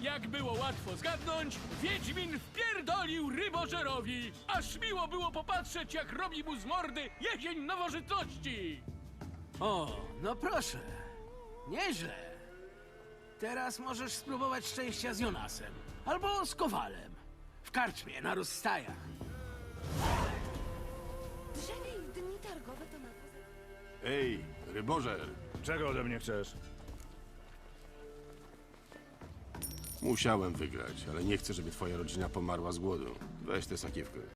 Jak było łatwo zgadnąć, Wiedźmin w pierwszym wpierdolił rybożerowi. Aż miło było popatrzeć, jak robi mu z mordy jesień nowożytności. O, no proszę. Nieźle. Teraz możesz spróbować szczęścia z Jonasem. Albo z Kowalem. W karczmie na rozstajach. Drzewie i w dni targowe to na. Ej, rybożer! Czego ode mnie chcesz? Musiałem wygrać, ale nie chcę, żeby twoja rodzina pomarła z głodu. Weź tę sakiewkę.